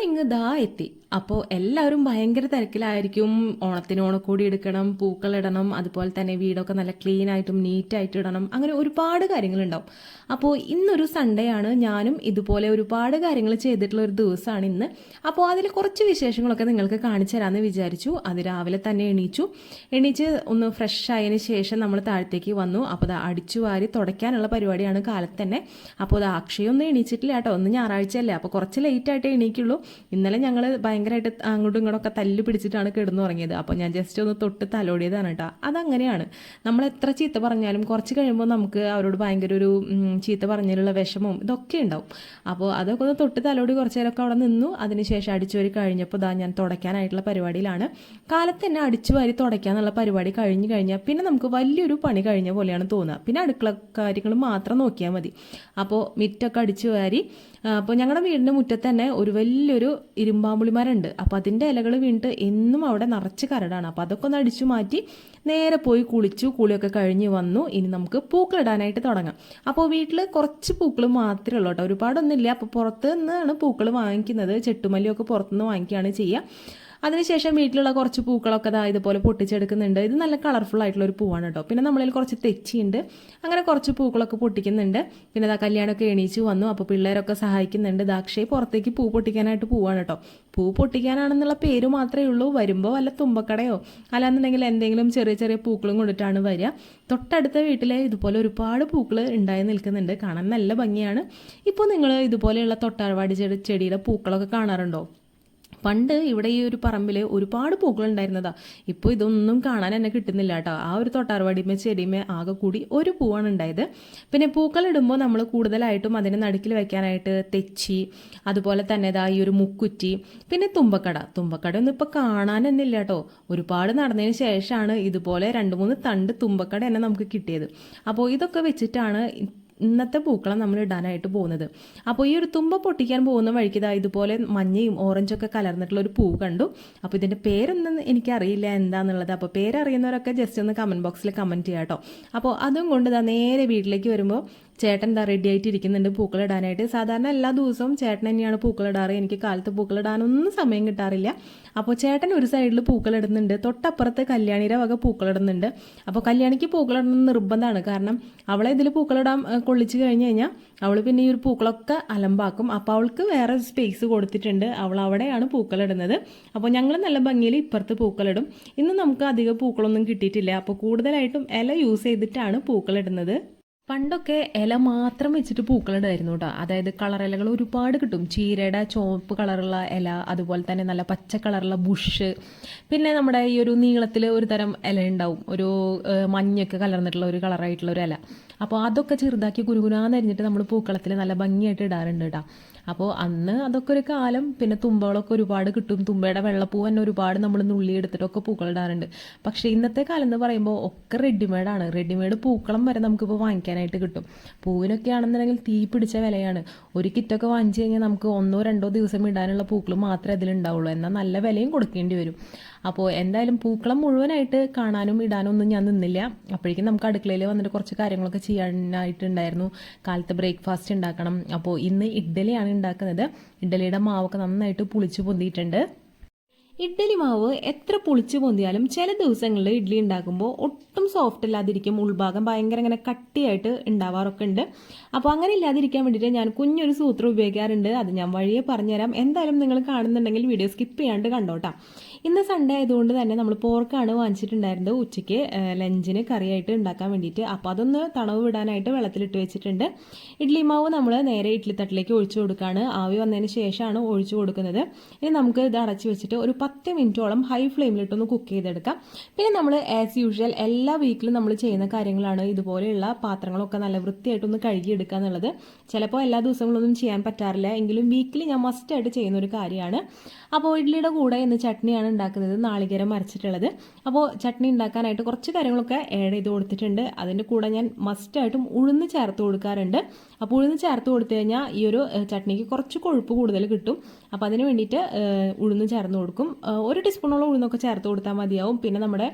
Owning ദാ എത്തി. അപ്പോൾ എല്ലാവരും ഭയങ്കര തിരക്കിലായിരിക്കും. ഓണത്തിന് ഓണക്കൂടി എടുക്കണം പൂക്കൾ ഇടണം അതുപോലെ തന്നെ വീടൊക്കെ നല്ല ക്ലീൻ ആയിട്ടും നീറ്റ് ആയിട്ട് ഇടണം. അങ്ങനെ ഒരുപാട് കാര്യങ്ങളുണ്ടാവും. അപ്പോൾ ഇന്നൊരു സൺഡേ ആണ്. ഞാനും ഇതുപോലെ ഒരുപാട് കാര്യങ്ങൾ ചെയ്തിട്ടുള്ള ഒരു ദിവസമാണ് ഇന്ന്. അപ്പോൾ അതിൽ കുറച്ച് വിശേഷങ്ങളൊക്കെ നിങ്ങൾക്ക് കാണിച്ചു തരാമെന്ന് വിചാരിച്ചു. അത് രാവിലെ തന്നെ എണീച്ചു. എണീച്ച് ഒന്ന് ഫ്രഷ് ആയതിനു ശേഷം നമ്മൾ താഴത്തേക്ക് വന്നു. അപ്പോൾ അത് അടിച്ചു വാരി തുടയ്ക്കാനുള്ള പരിപാടിയാണ് കാലത്ത് തന്നെ. അപ്പോൾ അത് അക്ഷയൊന്നും എണീച്ചിട്ടില്ല കേട്ടോ. ഒന്ന് ഞായറാഴ്ചയല്ലേ. അപ്പോൾ കുറച്ച് ലേറ്റ് ആയിട്ടേ എണീക്കുള്ളൂ. ഇന്നലെ ഞങ്ങൾ ഭയങ്കരമായിട്ട് അങ്ങോട്ടും ഇങ്ങോട്ടൊക്കെ തല്ല് പിടിച്ചിട്ടാണ് കിടന്നുറങ്ങിയത്. അപ്പോൾ ഞാൻ ജസ്റ്റ് ഒന്ന് തൊട്ട് തലോടിയതാണ് കേട്ടോ. അതങ്ങനെയാണ്. നമ്മൾ എത്ര ചീത്ത പറഞ്ഞാലും കുറച്ച് കഴിയുമ്പോൾ നമുക്ക് അവരോട് ഭയങ്കര ഒരു ചീത്ത പറഞ്ഞതിലുള്ള വിഷമവും ഇതൊക്കെ ഉണ്ടാവും. അപ്പോൾ അതൊക്കെ ഒന്ന് തൊട്ട് തലോടി കുറച്ച് നേരമൊക്കെ അവിടെ നിന്നു. അതിനുശേഷം അടിച്ചു വരി കഴിഞ്ഞപ്പോൾ ഇതാ ഞാൻ തുടയ്ക്കാനായിട്ടുള്ള പരിപാടിയിലാണ്. കാലത്ത് തന്നെ അടിച്ചു വാരി തുടയ്ക്കാന്നുള്ള പരിപാടി കഴിഞ്ഞു കഴിഞ്ഞാൽ പിന്നെ നമുക്ക് വലിയൊരു പണി കഴിഞ്ഞ പോലെയാണ് തോന്നുക. പിന്നെ അടുക്കള കാര്യങ്ങൾ മാത്രം നോക്കിയാൽ മതി. അപ്പോൾ മിറ്റൊക്കെ അടിച്ചു വാരി അപ്പോൾ ഞങ്ങളുടെ വീടിന്റെ മുറ്റത്ത് തന്നെ ഒരു വലിയൊരു ഇരുമ്പാമ്പുളിമരമുണ്ട് അപ്പോൾ അതിന്റെ ഇലകൾ വീണിട്ട് എന്നും അവിടെ നിറച്ച് കരടാണ്. അപ്പോൾ അതൊക്കെ ഒന്ന് അടിച്ചു മാറ്റി നേരെ പോയി കുളിച്ചു കുളിയൊക്കെ കഴിഞ്ഞ് വന്നു. ഇനി നമുക്ക് പൂക്കളിടാനായിട്ട് തുടങ്ങാം. അപ്പോൾ വീട്ടിൽ കുറച്ച് പൂക്കൾ മാത്രമേ ഉള്ളൂ കേട്ടോ. ഒരുപാടൊന്നുമില്ല. അപ്പോൾ പുറത്ത് നിന്നാണ് പൂക്കൾ വാങ്ങിക്കുന്നത്. ചെട്ടുമല്ലിയൊക്കെ പുറത്തുനിന്ന് വാങ്ങിക്കുകയാണ് ചെയ്യുക. അതിനുശേഷം വീട്ടിലുള്ള കുറച്ച് പൂക്കളൊക്കെ ദാ ഇതുപോലെ പൊട്ടിച്ചെടുക്കുന്നുണ്ട്. ഇത് നല്ല കളർഫുൾ ആയിട്ടുള്ള ഒരു പൂവാണ് കേട്ടോ. പിന്നെ നമ്മളിൽ കുറച്ച് തെച്ചിയുണ്ട്. അങ്ങനെ കുറച്ച് പൂക്കളൊക്കെ പൊട്ടിക്കുന്നുണ്ട്. പിന്നെ ദാ കല്യാണമൊക്കെ എണീച്ച് വന്നു. അപ്പോൾ പിള്ളേരൊക്കെ സഹായിക്കുന്നുണ്ട്. ദാക്ഷയെ പുറത്തേക്ക് പൂ പൊട്ടിക്കാനായിട്ട് പോവാണ് കേട്ടോ. പൂ പൊട്ടിക്കാനാണെന്നുള്ള പേര് മാത്രമേ ഉള്ളൂ. വരുമ്പോൾ വല്ല തുമ്പക്കടയോ അല്ലാന്നുണ്ടെങ്കിൽ എന്തെങ്കിലും ചെറിയ ചെറിയ പൂക്കളും കൊണ്ടിട്ടാണ് വരിക. തൊട്ടടുത്ത വീട്ടിലെ ഇതുപോലെ ഒരുപാട് പൂക്കൾ ഉണ്ടായി നിൽക്കുന്നുണ്ട്. കാണാൻ നല്ല ഭംഗിയാണ്. ഇപ്പോൾ നിങ്ങൾ ഇതുപോലെയുള്ള തൊട്ടാർവാടി ചെടിയുടെ പൂക്കളൊക്കെ കാണാറുണ്ടോ? പണ്ട് ഇവിടെ ഈ ഒരു പറമ്പിൽ ഒരുപാട് പൂക്കൾ ഉണ്ടായിരുന്നതാ ഇപ്പോൾ ഇതൊന്നും കാണാൻ എന്നെ കിട്ടുന്നില്ല കേട്ടോ. ആ ഒരു തൊട്ടാർവാടിമേ ചെടിമേ ആകെ കൂടി ഒരു പൂവാണ് ഉണ്ടായത്. പിന്നെ പൂക്കൾ ഇടുമ്പോൾ നമ്മൾ കൂടുതലായിട്ടും അതിനെ നടുക്കിൽ വെക്കാനായിട്ട് തെച്ചി അതുപോലെ തന്നെ ഇതാ ഈ ഒരു മുക്കുറ്റി പിന്നെ തുമ്പക്കട. തുമ്പക്കട ഒന്നും ഇപ്പോൾ കാണാൻ തന്നെ ഇല്ല കേട്ടോ. ഒരുപാട് നടന്നതിന് ശേഷമാണ് ഇതുപോലെ രണ്ട് മൂന്ന് തണ്ട് തുമ്പക്കട തന്നെ നമുക്ക് കിട്ടിയത്. അപ്പോൾ ഇതൊക്കെ വെച്ചിട്ടാണ് ഇന്നത്തെ പൂക്കളം നമ്മൾ ഇടാനായിട്ട് പോകുന്നത്. അപ്പോൾ ഈ ഒരു തുമ്പ പൊട്ടിക്കാൻ പോകുന്ന വഴിക്ക് ഇതാ ഇതുപോലെ മഞ്ഞയും ഓറഞ്ചൊക്കെ കലർന്നിട്ടുള്ള ഒരു പൂ കണ്ടു. അപ്പോൾ ഇതിന്റെ പേരൊന്നും എനിക്കറിയില്ല എന്താണെന്നുള്ളത് അപ്പോൾ പേരറിയുന്നവരൊക്കെ ജസ്റ്റ് ഒന്ന് കമന്റ് ബോക്സിൽ കമന്റ് ചെയ്യാം കേട്ടോ അപ്പോൾ അതും കൊണ്ട് ഇതാ നേരെ വീട്ടിലേക്ക് വരുമ്പോൾ ചേട്ടൻ എന്താ റെഡി ആയിട്ട് ഇരിക്കുന്നുണ്ട് പൂക്കളിടാനായിട്ട് സാധാരണ എല്ലാ ദിവസവും ചേട്ടൻ തന്നെയാണ് പൂക്കളിടാറ് എനിക്ക് കാലത്ത് പൂക്കളിടാനൊന്നും സമയം കിട്ടാറില്ല. അപ്പോൾ ചേട്ടൻ ഒരു സൈഡിൽ പൂക്കളിടുന്നുണ്ട് തൊട്ടപ്പുറത്ത് കല്യാണിയുടെ വക പൂക്കളിടുന്നുണ്ട് അപ്പോൾ കല്യാണിക്ക് പൂക്കളിടുന്നത് നിർബന്ധമാണ്. കാരണം അവളെ ഇതിൽ പൂക്കളിടാൻ കൊള്ളിച്ച് കഴിഞ്ഞ് കഴിഞ്ഞാൽ അവൾ പിന്നെ ഈ ഒരു പൂക്കളൊക്കെ അലമ്പാക്കും. അപ്പോൾ അവൾക്ക് വേറെ സ്പേസ് കൊടുത്തിട്ടുണ്ട്. അവൾ അവിടെയാണ് പൂക്കളിടുന്നത് അപ്പോൾ ഞങ്ങൾ നല്ല ഭംഗിയിൽ ഇപ്പുറത്ത് പൂക്കളിടും ഇന്ന് നമുക്ക് അധികം പൂക്കളൊന്നും കിട്ടിയിട്ടില്ല. അപ്പോൾ കൂടുതലായിട്ടും ഇല യൂസ് ചെയ്തിട്ടാണ് പൂക്കളിടുന്നത് പണ്ടൊക്കെ ഇല മാത്രം വെച്ചിട്ട് പൂക്കളിടായിരുന്നു കേട്ടോ അതായത് കളർ ഇലകൾ ഒരുപാട് കിട്ടും. ചീരയുടെ ചുവപ്പ് കളറുള്ള ഇല അതുപോലെ തന്നെ നല്ല പച്ച കളറുള്ള ബുഷ് പിന്നെ നമ്മുടെ ഈ ഒരു നീളത്തിൽ ഒരു തരം ഇല ഉണ്ടാവും. ഒരു മഞ്ഞൊക്കെ കലർന്നിട്ടുള്ള ഒരു കളറായിട്ടുള്ള ഒരു ഇല. അപ്പോൾ അതൊക്കെ ചെറുതാക്കി കുരുകുരാന്നരിഞ്ഞിട്ട് നമ്മൾ പൂക്കളത്തിൽ നല്ല ഭംഗിയായിട്ട് ഇടാറുണ്ട് കേട്ടോ അപ്പോൾ അന്ന് അതൊക്കെ ഒരു കാലം പിന്നെ തുമ്പകളൊക്കെ ഒരുപാട് കിട്ടും. തുമ്പയുടെ വെള്ളപ്പൂ തന്നെ ഒരുപാട് നമ്മൾ നുള്ളി എടുത്തിട്ടൊക്കെ പൂക്കളിടാറുണ്ട് പക്ഷേ ഇന്നത്തെ കാലം എന്ന് പറയുമ്പോൾ ഒക്കെ റെഡിമെയ്ഡാണ് റെഡിമെയ്ഡ് പൂക്കളം വരെ നമുക്കിപ്പോൾ വാങ്ങിക്കാനായിട്ട് കിട്ടും. പൂവിനൊക്കെ ആണെന്നുണ്ടെങ്കിൽ തീ പിടിച്ച വിലയാണ്. ഒരു കിറ്റൊക്കെ വാങ്ങിച്ചു കഴിഞ്ഞാൽ നമുക്ക് ഒന്നോ രണ്ടോ ദിവസം ഇടാനുള്ള പൂക്കൾ മാത്രമേ അതിലുണ്ടാവുള്ളൂ എന്നാൽ നല്ല വിലയും കൊടുക്കേണ്ടി വരും. അപ്പോൾ എന്തായാലും പൂക്കളം മുഴുവനായിട്ട് കാണാനും ഇടാനും ഒന്നും ഞാൻ നിന്നില്ല. അപ്പോഴേക്കും നമുക്ക് അടുക്കളയിൽ വന്നിട്ട് കുറച്ച് കാര്യങ്ങളൊക്കെ ചെയ്യാനായിട്ടുണ്ടായിരുന്നു. കാലത്ത് ബ്രേക്ക്ഫാസ്റ്റ് ഉണ്ടാക്കണം. അപ്പോൾ ഇന്ന് ഇഡ്ഡലിയാണ് ഉണ്ടാക്കുന്നത്. ഇഡ്ഡലിയുടെ മാവൊക്കെ നന്നായിട്ട് പുളിച്ച് പൊന്തിയിട്ടുണ്ട്. ഇഡ്ഡലി മാവ് എത്ര പുളിച്ചു പൊന്തിയാലും ചില ദിവസങ്ങളിൽ ഇഡ്ഡലി ഉണ്ടാക്കുമ്പോൾ ഒട്ടും സോഫ്റ്റ് അല്ലാതിരിക്കും. ഉൾഭാഗം ഭയങ്കര ഇങ്ങനെ കട്ടിയായിട്ട് ഉണ്ടാവാറൊക്കെ ഉണ്ട്. അപ്പോൾ അങ്ങനെ ഇല്ലാതിരിക്കാൻ വേണ്ടിയിട്ട് ഞാൻ കുഞ്ഞൊരു സൂത്രം ഉപയോഗിക്കാറുണ്ട്. അത് ഞാൻ വഴിയെ പറഞ്ഞുതരാം. എന്തായാലും നിങ്ങൾ കാണുന്നുണ്ടെങ്കിൽ വീഡിയോ സ്കിപ്പ് ചെയ്യാണ്ട് കണ്ടോട്ടാ. ഇന്ന് സൺഡേ ആയതുകൊണ്ട് തന്നെ നമ്മൾ പോർക്കാണ് വാങ്ങിച്ചിട്ടുണ്ടായിരുന്നത് ഉച്ചയ്ക്ക് ലഞ്ചിന് കറിയായിട്ട് ഉണ്ടാക്കാൻ വേണ്ടിയിട്ട്. അപ്പോൾ അതൊന്ന് തണവ് വിടാനായിട്ട് വെള്ളത്തിലിട്ട് വെച്ചിട്ടുണ്ട്. ഇഡ്ലി മാവ് നമ്മൾ നേരെ ഇഡ്ലി തട്ടിലേക്ക് ഒഴിച്ചു കൊടുക്കുകയാണ് ആവി വന്നതിന് ശേഷമാണ് ഒഴിച്ചു കൊടുക്കുന്നത്. ഇനി നമുക്ക് ഇത് അടച്ചു വെച്ചിട്ട് ഒരു പത്ത് മിനിറ്റോളം ഹൈ ഫ്ലെയിമിലിട്ടൊന്ന് കുക്ക് ചെയ്തെടുക്കാം. പിന്നെ നമ്മൾ ആസ് യൂഷ്വൽ എല്ലാ വീക്കിലും നമ്മൾ ചെയ്യുന്ന കാര്യങ്ങളാണ് ഇതുപോലെയുള്ള പാത്രങ്ങളൊക്കെ നല്ല വൃത്തിയായിട്ടൊന്ന് കഴുകിയെടുക്കുക എന്നുള്ളത്. ചിലപ്പോൾ എല്ലാ ദിവസങ്ങളൊന്നും ചെയ്യാൻ പറ്റാറില്ല. എങ്കിലും വീക്കിലി ഞാൻ മസ്റ്റായിട്ട് ചെയ്യുന്ന ഒരു കാര്യമാണ്. അപ്പോൾ ഇഡ്ഡലിയുടെ കൂടെ ഇന്ന് ചട്നിയാണ് ഉണ്ടാക്കുന്നത് നാളികേരം അരച്ചിട്ടുള്ളത്. അപ്പോൾ ചട്നി ഉണ്ടാക്കാനായിട്ട് കുറച്ച് കാര്യങ്ങളൊക്കെ ആഡ് ചെയ്ത് കൊടുത്തിട്ടുണ്ട്. അതിന്റെ കൂടെ ഞാൻ മസ്റ്റായിട്ടും ഉഴുന്ന് ചേർത്ത് കൊടുക്കാറുണ്ട്. അപ്പോൾ ഉഴുന്ന് ചേർത്ത് കൊടുത്തു കഴിഞ്ഞാൽ ഈ ഒരു ചട്നിക്ക് കുറച്ച് കൊഴുപ്പ് കൂടുതൽ കിട്ടും. അപ്പോൾ അതിന് വേണ്ടിയിട്ട് ഉഴുന്ന് ചേർന്ന് കൊടുക്കും. ഒരു ടീസ്പൂണോളം ഉഴുന്നൊക്കെ ചേർത്ത് കൊടുത്താൽ മതിയാവും. പിന്നെ നമ്മുടെ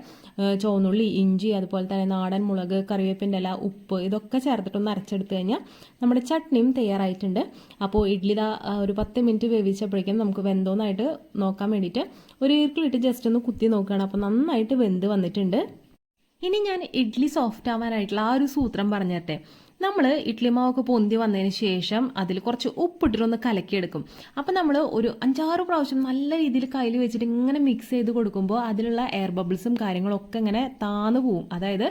ചുവന്നുള്ളി ഇഞ്ചി അതുപോലെ തന്നെ നാടൻ മുളക് കറിവേപ്പിന്റെ ഇല ഉപ്പ് ഇതൊക്കെ ചേർത്തിട്ടൊന്ന് അരച്ചെടുത്ത് കഴിഞ്ഞാൽ നമ്മുടെ ചട്നിയും തയ്യാറായിട്ടുണ്ട്. അപ്പോൾ ഇഡ്ഡലി ദാ ഒരു പത്ത് മിനിറ്റ് വേവിച്ചപ്പോഴേക്കും നമുക്ക് വെന്തോന്നായിട്ട് നോക്കാൻ വേണ്ടിയിട്ട് ഒരു ഈർക്കിലിട്ട് ജസ്റ്റ് ഒന്ന് കുത്തി നോക്കുകയാണ്. അപ്പോൾ നന്നായിട്ട് വെന്ത് വന്നിട്ടുണ്ട്. ഇനി ഞാൻ ഇഡ്ഡലി സോഫ്റ്റ് ആവാനായിട്ടുള്ള ആ ഒരു സൂത്രം പറഞ്ഞു തരട്ടെ നമ്മൾ ഇഡ്ഡലി മാവൊക്കെ പൊന്തി വന്നതിന് ശേഷം അതിൽ കുറച്ച് ഉപ്പിട്ടിട്ടൊന്ന് കലക്കിയെടുക്കും. അപ്പം നമ്മൾ ഒരു അഞ്ചാറ് പ്രാവശ്യം നല്ല രീതിയിൽ കയ്യിൽ വെച്ചിട്ട് ഇങ്ങനെ മിക്സ് ചെയ്ത് കൊടുക്കുമ്പോൾ അതിലുള്ള എയർ ബബിൾസും കാര്യങ്ങളൊക്കെ ഇങ്ങനെ താന്നു പോവും. അതായത്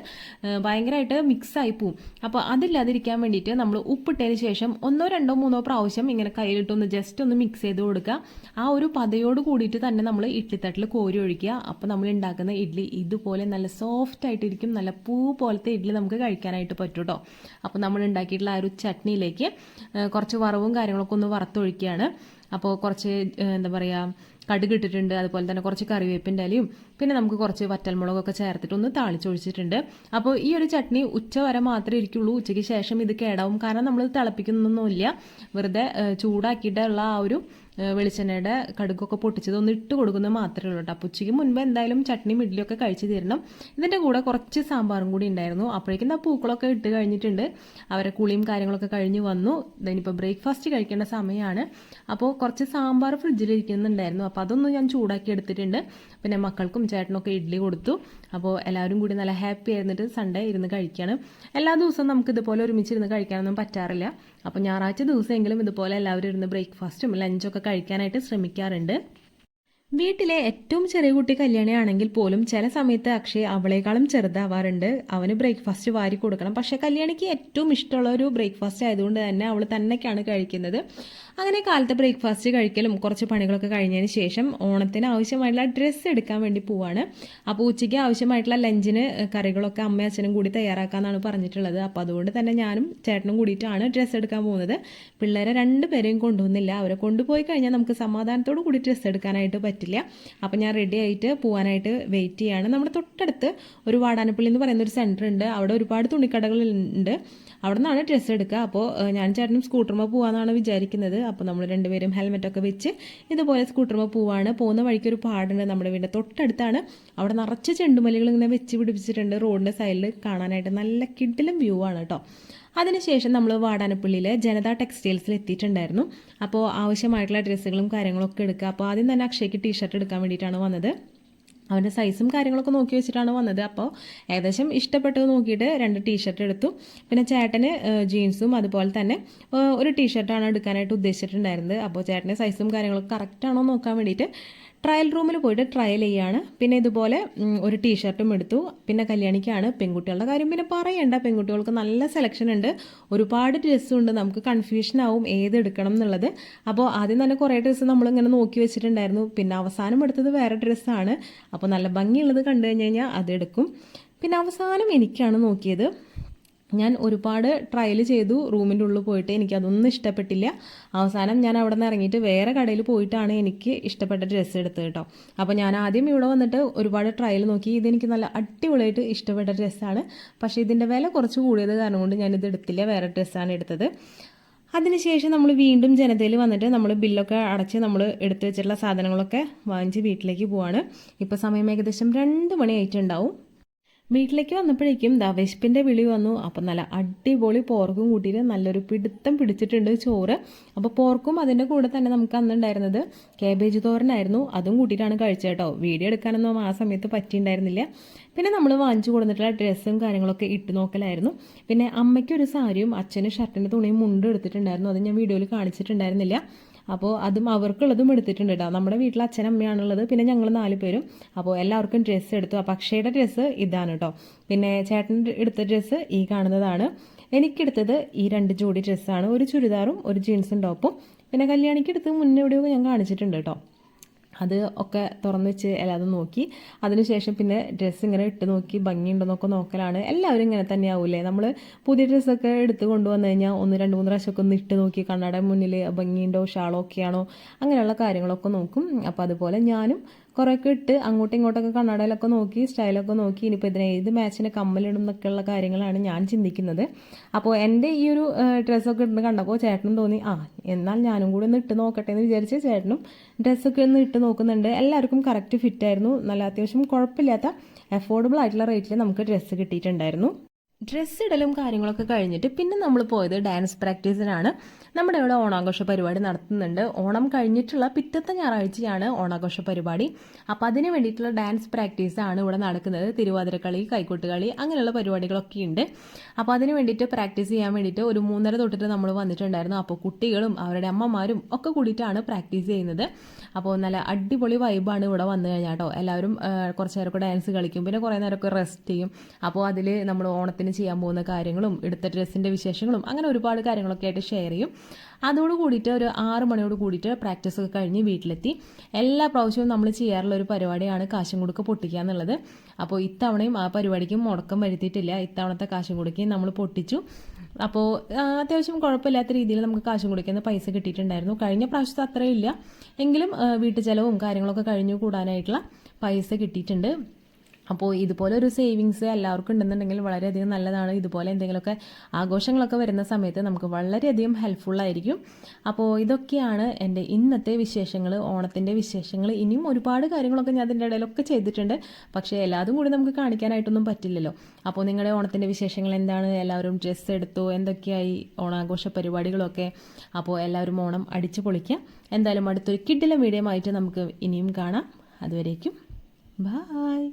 ഭയങ്കരമായിട്ട് മിക്സ് ആയി പോവും. അപ്പോൾ അതില്ലാതിരിക്കാൻ വേണ്ടിയിട്ട് നമ്മൾ ഉപ്പിട്ടതിന് ശേഷം ഒന്നോ രണ്ടോ മൂന്നോ പ്രാവശ്യം ഇങ്ങനെ കയ്യിലിട്ടൊന്ന് ജസ്റ്റ് ഒന്ന് മിക്സ് ചെയ്ത് കൊടുക്കുക ആ ഒരു പതയോട് കൂടിയിട്ട് തന്നെ നമ്മൾ ഇഡ്ലിത്തട്ടിൽ കോരി ഒഴിക്കുക. അപ്പോൾ നമ്മൾ ഉണ്ടാക്കുന്ന ഇഡ്ഡലി ഇതുപോലെ നല്ല സോഫ്റ്റ് ആയിട്ടിരിക്കും. നല്ല പൂ പോലത്തെ ഇഡ്ഡലി നമുക്ക് കഴിക്കാനായിട്ട് പറ്റും കേട്ടോ അപ്പോൾ നമ്മൾ ഉണ്ടാക്കിയിട്ടുള്ള ആ ഒരു ചട്നിയിലേക്ക് കുറച്ച് വറവും കാര്യങ്ങളൊക്കെ ഒന്ന് വറുത്തൊഴിക്കുകയാണ്. അപ്പോൾ കുറച്ച് എന്താ പറയുക കടുക് ഇട്ടിട്ടുണ്ട് അതുപോലെ തന്നെ കുറച്ച് കറിവേപ്പിന്റെ ഇലയും പിന്നെ നമുക്ക് കുറച്ച് വറ്റൽമുളകൊക്കെ ചേർത്തിട്ട് ഒന്ന് താളിച്ചൊഴിച്ചിട്ടുണ്ട്. അപ്പോൾ ഈ ഒരു ചട്നി ഉച്ച വരെ മാത്രമേ ഇരിക്കുള്ളൂ. ഉച്ചയ്ക്ക് ശേഷം ഇത് കേടാവും. കാരണം നമ്മൾ തിളപ്പിക്കുന്നൊന്നുമില്ല. വെറുതെ ചൂടാക്കിയിട്ടുള്ള ആ ഒരു വെളിച്ചെണ്ണയുടെ കടുകൊക്കെ പൊട്ടിച്ചത് ഒന്ന് ഇട്ട് കൊടുക്കുന്നത് മാത്രമേ ഉള്ളൂ കേട്ടോ. ഉച്ചയ്ക്ക് മുൻപ് എന്തായാലും ചട്നിയും ഇഡ്ഡലിയൊക്കെ കഴിച്ച് തീരണം. ഇതിന്റെ കൂടെ കുറച്ച് സാമ്പാറും കൂടി ഉണ്ടായിരുന്നു. അപ്പോഴേക്കും ആ പൂക്കളൊക്കെ ഇട്ട് കഴിഞ്ഞിട്ടുണ്ട്. അവരെ കുളിയും കാര്യങ്ങളൊക്കെ കഴിഞ്ഞ് വന്നു. ഇനിയിപ്പോൾ ബ്രേക്ക്ഫാസ്റ്റ് കഴിക്കേണ്ട സമയമാണ് അപ്പോൾ കുറച്ച് സാമ്പാർ ഫ്രിഡ്ജിലിരിക്കുന്നുണ്ടായിരുന്നു അപ്പോൾ അതൊന്നും ഞാൻ ചൂടാക്കി എടുത്തിട്ടുണ്ട്. പിന്നെ മക്കൾക്കും ചേട്ടനൊക്കെ ഇഡ്ഡലി കൊടുത്തു. അപ്പോൾ എല്ലാവരും കൂടി നല്ല ഹാപ്പി ആയിരുന്നിട്ട് സൺഡേ ഇരുന്ന് കഴിക്കുകയാണ് എല്ലാ ദിവസവും നമുക്ക് ഇതുപോലെ ഒരുമിച്ച് ഇരുന്ന് കഴിക്കാനൊന്നും പറ്റാറില്ല. അപ്പോൾ ഞായറാഴ്ച ദിവസമെങ്കിലും ഇതുപോലെ എല്ലാവരും ഇരുന്ന് ബ്രേക്ക്ഫാസ്റ്റും ലഞ്ചൊക്കെ കഴിക്കാനായിട്ട് ശ്രമിക്കാറുണ്ട്. വീട്ടിലെ ഏറ്റവും ചെറിയ കുട്ടി കല്യാണിയാണെങ്കിൽ പോലും ചില സമയത്ത് അക്ഷയ് അവളെക്കാളും ചെറുതാവാറുണ്ട്. അവന് ബ്രേക്ക്ഫാസ്റ്റ് വാരി കൊടുക്കണം. പക്ഷേ കല്യാണിക്ക് ഏറ്റവും ഇഷ്ടമുള്ള ഒരു ബ്രേക്ക്ഫാസ്റ്റ് ആയതുകൊണ്ട് തന്നെ അവൾ തന്നെയൊക്കെയാണ് കഴിക്കുന്നത്. അങ്ങനെ കാലത്തെ ബ്രേക്ക്ഫാസ്റ്റ് കഴിക്കലും കുറച്ച് പണികളൊക്കെ കഴിഞ്ഞതിന് ശേഷം ഓണത്തിന് ആവശ്യമായിട്ടുള്ള ഡ്രസ്സ് എടുക്കാൻ വേണ്ടി പോവാണ്. അപ്പോൾ ഉച്ചയ്ക്ക് ആവശ്യമായിട്ടുള്ള ലഞ്ചിന് കറികളൊക്കെ അമ്മയും അച്ഛനും കൂടി തയ്യാറാക്കാമെന്നാണ് പറഞ്ഞിട്ടുള്ളത്. അപ്പോൾ അതുകൊണ്ട് തന്നെ ഞാനും ചേട്ടനും കൂടിയിട്ടാണ് ഡ്രസ്സ് എടുക്കാൻ പോകുന്നത്. പിള്ളേരെ രണ്ട് പേരെയും കൊണ്ടുവന്നില്ല. അവരെ കൊണ്ടുപോയി കഴിഞ്ഞാൽ നമുക്ക് സമാധാനത്തോടു കൂടി ഡ്രസ്സ് എടുക്കാനായിട്ട് പറ്റില്ല. അപ്പോൾ ഞാൻ റെഡി ആയിട്ട് പോകാനായിട്ട് വെയിറ്റ് ചെയ്യാണ്. നമ്മുടെ തൊട്ടടുത്ത് ഒരു വാടാനപ്പള്ളി എന്ന് പറയുന്ന ഒരു സെന്റർ ഉണ്ട്. അവിടെ ഒരുപാട് തുണിക്കടകളുണ്ട്. അവിടെ നിന്നാണ് ഡ്രസ്സ് എടുക്കുക അപ്പോൾ ഞാൻ ചേട്ടനും സ്കൂട്ടറുമ്പോൾ പോകാമെന്നാണ് വിചാരിക്കുന്നത്. അപ്പോൾ നമ്മൾ രണ്ടുപേരും ഹെൽമെറ്റൊക്കെ വെച്ച് ഇതുപോലെ സ്കൂട്ടറുമ്പോൾ പോവാണ്. പോകുന്ന വഴിക്ക് ഒരു പാടുണ്ട് നമ്മുടെ വീടിന്റെ തൊട്ടടുത്താണ്. അവിടെ നിറച്ച് ചെണ്ടുമല്ലികൾ ഇങ്ങനെ വെച്ച് പിടിപ്പിച്ചിട്ടുണ്ട് റോഡിന്റെ സൈഡിൽ കാണാനായിട്ട് നല്ല കിഡിലും വ്യൂ ആണ് കേട്ടോ അതിനുശേഷം നമ്മൾ വാടാനപ്പള്ളിയിലെ ജനതാ ടെക്സ്റ്റൈൽസിൽ എത്തിയിട്ടുണ്ടായിരുന്നു. അപ്പോൾ ആവശ്യമായിട്ടുള്ള ഡ്രസ്സുകളും കാര്യങ്ങളൊക്കെ എടുക്കുക. അപ്പോൾ ആദ്യം തന്നെ അക്ഷയ്ക്ക് ടീഷർട്ട് എടുക്കാൻ വേണ്ടിയിട്ടാണ് വന്നത്. അവന്റെ സൈസും കാര്യങ്ങളൊക്കെ നോക്കി വെച്ചിട്ടാണ് വന്നത്. അപ്പോൾ ഏകദേശം ഇഷ്ടപ്പെട്ടത് നോക്കിയിട്ട് രണ്ട് ടീഷർട്ട് എടുത്തു. പിന്നെ ചേട്ടന് ജീൻസും അതുപോലെ തന്നെ ഒരു ടീഷർട്ടാണ് എടുക്കാനായിട്ട് ഉദ്ദേശിച്ചിട്ടുണ്ടായിരുന്നത്. അപ്പോൾ ചേട്ടന്റെ സൈസും കാര്യങ്ങളൊക്കെ കറക്റ്റാണോ നോക്കാൻ വേണ്ടിയിട്ട് ട്രയൽ റൂമിൽ പോയിട്ട് ട്രയൽ ചെയ്യാണ്. പിന്നെ ഇതുപോലെ ഒരു ടീഷർട്ടും എടുത്തു. പിന്നെ കല്യാണിക്കാണ് പെൺകുട്ടികളുടെ കാര്യം പിന്നെ പറയണ്ട. പെൺകുട്ടികൾക്ക് നല്ല സെലക്ഷൻ ഉണ്ട്. ഒരുപാട് ഡ്രസ്സും ഉണ്ട്. നമുക്ക് കൺഫ്യൂഷൻ ആവും ഏത് എടുക്കണം എന്നുള്ളത്. അപ്പോൾ ആദ്യം തന്നെ കുറേ ഡ്രസ്സ് നമ്മളിങ്ങനെ നോക്കി വെച്ചിട്ടുണ്ടായിരുന്നു. പിന്നെ അവസാനം എടുത്തത് വേറെ ഡ്രസ്സാണ് അപ്പോൾ നല്ല ഭംഗിയുള്ളത് കണ്ടു കഴിഞ്ഞ് കഴിഞ്ഞാൽ അതെടുക്കും പിന്നെ അവസാനം എനിക്കാണ് നോക്കിയത്. ഞാൻ ഒരുപാട് ട്രയൽ ചെയ്തു റൂമിന്റെ ഉള്ളിൽ പോയിട്ട്. എനിക്ക് എനിക്കതൊന്നും ഇഷ്ടപ്പെട്ടില്ല. അവസാനം ഞാൻ അവിടെ നിന്ന് ഇറങ്ങിയിട്ട് വേറെ കടയിൽ പോയിട്ടാണ് എനിക്ക് ഇഷ്ടപ്പെട്ട ഡ്രസ്സ് എടുത്തത് കേട്ടോ അപ്പോൾ ഞാൻ ആദ്യം ഇവിടെ വന്നിട്ട് ഒരുപാട് ട്രയൽ നോക്കി. ഇതെനിക്ക് നല്ല അടിപൊളിയായിട്ട് ഇഷ്ടപ്പെട്ട ഡ്രസ്സാണ് പക്ഷേ ഇതിന്റെ വില കുറച്ച് കൂടിയത് കാരണം കൊണ്ട് ഞാനിത് എടുത്തില്ല. വേറെ ഡ്രസ്സാണ് എടുത്തത്. അതിനുശേഷം നമ്മൾ വീണ്ടും ജനതയിൽ വന്നിട്ട് നമ്മൾ ബില്ലൊക്കെ അടച്ച് നമ്മൾ എടുത്തു വെച്ചിട്ടുള്ള സാധനങ്ങളൊക്കെ വാങ്ങിച്ച് വീട്ടിലേക്ക് പോവാണ്. ഇപ്പോൾ സമയം ഏകദേശം രണ്ട് മണിയായിട്ടുണ്ടാവും വീട്ടിലേക്ക് വന്നപ്പോഴേക്കും ദാ വിശപ്പിന്റെ വിളി വന്നു. അപ്പം നല്ല അടിപൊളി പോർക്കും കൂട്ടിയിട്ട് നല്ലൊരു പിടുത്തം പിടിച്ചിട്ടുണ്ട് ചോറ്. അപ്പോൾ പോർക്കും അതിന്റെ കൂടെ തന്നെ നമുക്ക് അന്നുണ്ടായിരുന്നത് കേബേജ് തോരനായിരുന്നു. അതും കൂട്ടിയിട്ടാണ് കഴിച്ചത് കേട്ടോ. വീഡിയോ എടുക്കാനൊന്നും ആ സമയത്ത് പറ്റിയിട്ടുണ്ടായിരുന്നില്ല. പിന്നെ നമ്മൾ വാങ്ങിച്ചു കൊടുത്തിട്ടുള്ള ഡ്രസ്സും കാര്യങ്ങളൊക്കെ ഇട്ട് നോക്കലായിരുന്നു. പിന്നെ അമ്മയ്ക്കൊരു സാരിയും അച്ഛന് ഷർട്ടിന്റെ തുണിയും മുണ്ടും എടുത്തിട്ടുണ്ടായിരുന്നു. അത് ഞാൻ വീഡിയോയിൽ കാണിച്ചിട്ടുണ്ടായിരുന്നില്ല. അപ്പോൾ അതും അവർക്കുള്ളതും എടുത്തിട്ടുണ്ട് കേട്ടോ നമ്മുടെ വീട്ടിൽ അച്ഛനും അമ്മയാണുള്ളത് പിന്നെ ഞങ്ങൾ നാല് പേരും. അപ്പോൾ എല്ലാവർക്കും ഡ്രസ്സ് എടുത്തു. അപ്പോൾ അക്ഷയുടെ ഡ്രസ്സ് ഇതാണ് കേട്ടോ പിന്നെ ചേട്ടൻ എടുത്ത ഡ്രസ്സ് ഈ കാണുന്നതാണ്. എനിക്കെടുത്തത് ഈ രണ്ട് ജോഡി ഡ്രസ്സാണ് ഒരു ചുരിദാറും ഒരു ജീൻസും ടോപ്പും പിന്നെ കല്യാണിക്ക് എടുത്ത് മുന്നേ എവിടെയോ ഞാൻ കാണിച്ചിട്ടുണ്ട് കേട്ടോ അത് ഒക്കെ തുറന്ന് വെച്ച് എല്ലാതും നോക്കി. അതിനുശേഷം പിന്നെ ഡ്രസ്സ് ഇങ്ങനെ ഇട്ട് നോക്കി ഭംഗിയുണ്ടെന്നൊക്കെ നോക്കലാണ്. എല്ലാവരും ഇങ്ങനെ തന്നെയാവൂലേ നമ്മൾ പുതിയ ഡ്രസ്സൊക്കെ എടുത്ത് കൊണ്ടുവന്നു കഴിഞ്ഞാൽ ഒന്ന് രണ്ട് മൂന്ന് പ്രാവശ്യമൊക്കെ ഒന്ന് ഇട്ട് നോക്കി കണ്ണട മുന്നിൽ ഭംഗിയുണ്ടോ ഷാളോ ഒക്കെയാണോ? അങ്ങനെയുള്ള കാര്യങ്ങളൊക്കെ നോക്കും. അപ്പോൾ അതുപോലെ ഞാനും കുറേയൊക്കെ ഇട്ട് അങ്ങോട്ടും ഇങ്ങോട്ടൊക്കെ കണ്ണടയിലൊക്കെ നോക്കി സ്റ്റൈലൊക്കെ നോക്കി ഇനിയിപ്പോൾ ഇതിനെ ഏത് മാച്ചിന് കമ്മലിടും എന്നൊക്കെയുള്ള കാര്യങ്ങളാണ് ഞാൻ ചിന്തിക്കുന്നത്. അപ്പോൾ എന്റെ ഈ ഒരു ഡ്രസ്സൊക്കെ ഇടുന്ന കണ്ടപ്പോൾ ചേട്ടനും തോന്നി ആ എന്നാൽ ഞാനും കൂടി ഒന്ന് ഇട്ട് നോക്കട്ടെ എന്ന് വിചാരിച്ച് ചേട്ടനും ഡ്രസ്സൊക്കെ ഒന്ന് ഇട്ട് നോക്കുന്നുണ്ട്. എല്ലാവർക്കും കറക്റ്റ് ഫിറ്റായിരുന്നു നല്ല അത്യാവശ്യം കുഴപ്പമില്ലാത്ത അഫോർഡബിൾ ആയിട്ടുള്ള റേറ്റിൽ നമുക്ക് ഡ്രസ്സ് കിട്ടിയിട്ടുണ്ടായിരുന്നു. ഡ്രസ്സ് ഇടലും കാര്യങ്ങളൊക്കെ കഴിഞ്ഞിട്ട് പിന്നെ നമ്മൾ പോയത് ഡാൻസ് പ്രാക്ടീസിനാണ് നമ്മുടെ ഇവിടെ ഓണാഘോഷ പരിപാടി നടത്തുന്നുണ്ട്. ഓണം കഴിഞ്ഞിട്ടുള്ള പിറ്റത്തെ ഞായറാഴ്ചയാണ് ഓണാഘോഷ പരിപാടി. അപ്പോൾ അതിന് വേണ്ടിയിട്ടുള്ള ഡാൻസ് പ്രാക്ടീസാണ് ഇവിടെ നടക്കുന്നത്. തിരുവാതിരക്കളി കൈക്കൊട്ടുകളി അങ്ങനെയുള്ള പരിപാടികളൊക്കെ ഉണ്ട്. അപ്പോൾ അതിന് വേണ്ടിയിട്ട് പ്രാക്ടീസ് ചെയ്യാൻ വേണ്ടിയിട്ട് ഒരു മൂന്നര തൊട്ടിട്ട് നമ്മൾ വന്നിട്ടുണ്ടായിരുന്നു. അപ്പോൾ കുട്ടികളും അവരുടെ അമ്മമാരും ഒക്കെ കൂടിയിട്ടാണ് പ്രാക്ടീസ് ചെയ്യുന്നത്. അപ്പോൾ നല്ല അടിപൊളി വൈബാണ് ഇവിടെ വന്നു കഴിഞ്ഞാൽ കേട്ടോ എല്ലാവരും കുറച്ച് നേരമൊക്കെ ഡാൻസ് കളിക്കും. പിന്നെ കുറേ നേരമൊക്കെ റെസ്റ്റ് ചെയ്യും. അപ്പോൾ അതിൽ നമ്മൾ ഓണത്തിന് ചെയ്യാൻ പോകുന്ന കാര്യങ്ങളും എടുത്ത ഡ്രസ്സിന്റെ വിശേഷങ്ങളും അങ്ങനെ ഒരുപാട് കാര്യങ്ങളൊക്കെ ആയിട്ട് ഷെയർ ചെയ്യും. അതോട് കൂടിയിട്ട് ഒരു ആറ് മണിയോട് കൂടിയിട്ട് പ്രാക്ടീസ് ഒക്കെ കഴിഞ്ഞ് വീട്ടിലെത്തി. എല്ലാ പ്രാവശ്യവും നമ്മൾ ചെയ്യാറുള്ള ഒരു പരിപാടിയാണ് കാശും കൊടുക്ക പൊട്ടിക്കുക എന്നുള്ളത്. അപ്പോൾ ഇത്തവണയും ആ പരിപാടിക്കും മുടക്കം വരുത്തിയിട്ടില്ല. ഇത്തവണത്തെ കാശും കൊടുക്കുകയും നമ്മൾ പൊട്ടിച്ചു. അപ്പോൾ അത്യാവശ്യം കുഴപ്പമില്ലാത്ത രീതിയിൽ നമുക്ക് കാശും കൊടുക്കുന്ന പൈസ കിട്ടിയിട്ടുണ്ടായിരുന്നു. കഴിഞ്ഞ പ്രാവശ്യത്തെ അത്രയും ഇല്ല. എങ്കിലും വീട്ടു ചെലവും കാര്യങ്ങളൊക്കെ കഴിഞ്ഞു കൂടാനായിട്ടുള്ള പൈസ കിട്ടിയിട്ടുണ്ട്. അപ്പോൾ ഇതുപോലെ ഒരു സേവിങ്സ് എല്ലാവർക്കും ഉണ്ടെന്നുണ്ടെങ്കിൽ വളരെയധികം നല്ലതാണ്. ഇതുപോലെ എന്തെങ്കിലുമൊക്കെ ആഘോഷങ്ങളൊക്കെ വരുന്ന സമയത്ത് നമുക്ക് വളരെയധികം ആയിരിക്കും. അപ്പോൾ ഇതൊക്കെയാണ് എന്റെ ഇന്നത്തെ വിശേഷങ്ങൾ ഓണത്തിന്റെ വിശേഷങ്ങൾ. ഇനിയും ഒരുപാട് കാര്യങ്ങളൊക്കെ ഞാൻ അതിന്റെ ഇടയിലൊക്കെ ചെയ്തിട്ടുണ്ട്. പക്ഷേ എല്ലാതും കൂടി നമുക്ക് കാണിക്കാനായിട്ടൊന്നും പറ്റില്ലല്ലോ. അപ്പോൾ നിങ്ങളുടെ ഓണത്തിന്റെ വിശേഷങ്ങൾ എന്താണ്? എല്ലാവരും ഡ്രസ്സ് എടുത്തു? എന്തൊക്കെയായി ഓണാഘോഷ പരിപാടികളൊക്കെ? അപ്പോൾ എല്ലാവരും ഓണം അടിച്ചു പൊളിക്കുക എന്തായാലും അടുത്തൊരു കിഡിലെ മീഡിയം ആയിട്ട് നമുക്ക് ഇനിയും കാണാം. അതുവരേക്കും ബായ്